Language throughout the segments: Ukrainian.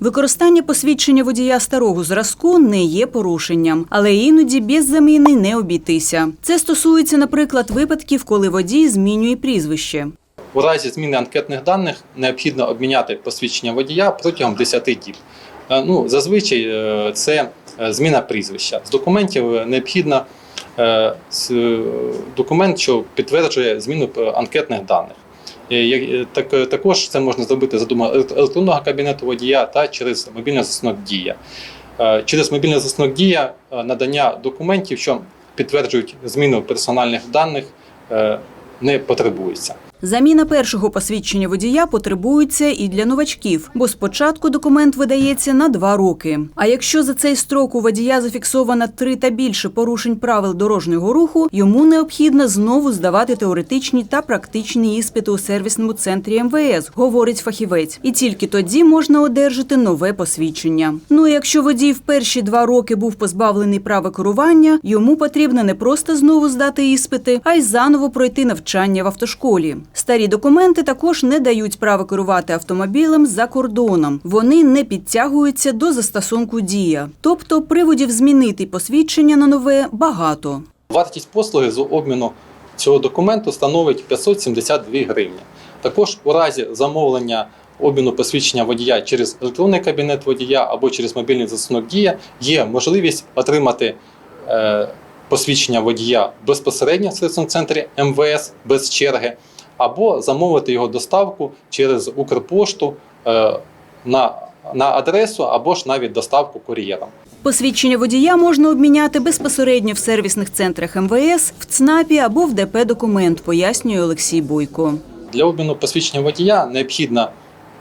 Використання посвідчення водія старого зразку не є порушенням, але іноді без заміни не обійтися. Це стосується, наприклад, випадків, коли водій змінює прізвище. У разі зміни анкетних даних необхідно обміняти посвідчення водія протягом 10 діб. Е, Ну, зазвичай е, це е, зміна прізвища. З документів необхідно документ, що підтверджує зміну анкетних даних. Е, як- е, Так, е, також це можна зробити за електронного кабінету водія та через мобільний заснок Дія. Через мобільний заснок Дія надання документів, що підтверджують зміну персональних даних, не потребується. Заміна першого посвідчення водія потребується і для новачків, бо спочатку документ видається на два роки. А якщо за цей строк у водія зафіксовано три та більше порушень правил дорожнього руху, йому необхідно знову здавати теоретичні та практичні іспити у сервісному центрі МВС, говорить фахівець. І тільки тоді можна одержати нове посвідчення. Ну і якщо водій в перші два роки був позбавлений права керування, йому потрібно не просто знову здати іспити, а й заново пройти навчання в автошколі. Старі документи також не дають права керувати автомобілем за кордоном. Вони не підтягуються до застосунку дія. Тобто приводів змінити посвідчення на нове багато. Вартість послуги з обміну цього документу становить 572 гривні. Також у разі замовлення обміну посвідчення водія через електронний кабінет водія або через мобільний застосунок Дія є можливість отримати е, посвідчення водія безпосередньо в центрі МВС без черги, або замовити його доставку через Укрпошту е, на, на адресу або ж навіть доставку кур'єром. Посвідчення водія можна обміняти безпосередньо в сервісних центрах МВС, в ЦНАПі або в ДП документ, пояснює Олексій Бойко. Для обміну посвідчення водія необхідно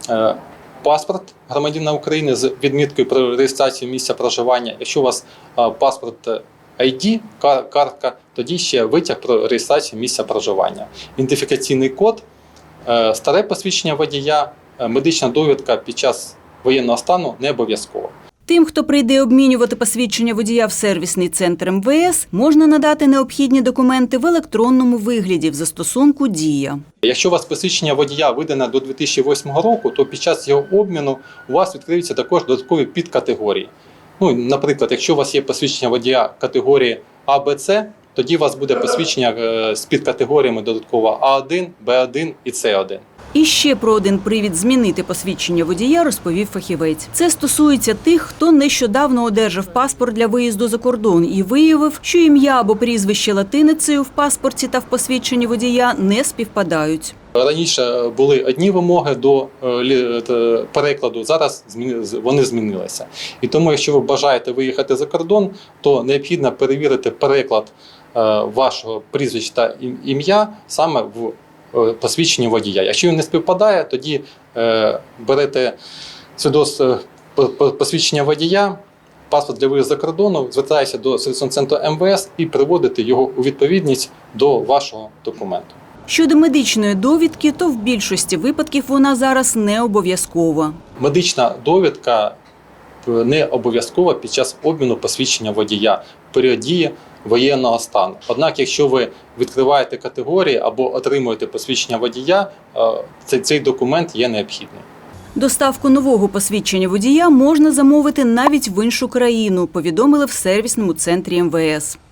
е, паспорт громадянина України з відміткою про реєстрацію місця проживання. Якщо у вас е, паспорт ID, картка, тоді ще витяг про реєстрацію місця проживання. Ідентифікаційний код, е, старе посвідчення водія, е, медична довідка під час воєнного стану не обов'язково. Тим, хто прийде обмінювати посвідчення водія в сервісний центр МВС, можна надати необхідні документи в електронному вигляді в застосунку Дія. Якщо у вас посвідчення водія видане до 2008 року, то під час його обміну у вас відкриються також додаткові підкатегорії. Ну, наприклад, якщо у вас є посвідчення водія категорії А, Б, С, тоді у вас буде посвідчення е, з підкатегоріями додатково А1, Б1 і С1. І ще про один привід змінити посвідчення водія розповів фахівець. Це стосується тих, хто нещодавно одержав паспорт для виїзду за кордон і виявив, що ім'я або прізвище латиницею в паспорті та в посвідченні водія не співпадають. Раніше були одні вимоги до е, е, перекладу, зараз вони змінилися. І тому, якщо ви бажаєте виїхати за кордон, то необхідно перевірити переклад е, вашого прізвища та ім- ім'я саме в е, посвідченні водія. Якщо він не співпадає, тоді е, берете свідоцтво по- посвідчення водія. Паспорт для виїзду за кордону, звертаєтеся до сервісного центру МВС і приводите його у відповідність до вашого документу. Щодо медичної довідки, то в більшості випадків вона зараз не обов'язкова. Медична довідка е, не обов'язкова під час обміну посвідчення водія період дії воєнного стану. Однак, якщо ви відкриваєте категорії або отримуєте посвідчення водія, е, цей, документ є необхідним. Доставку нового посвідчення водія можна замовити навіть в іншу країну, повідомили в сервісному центрі МВС.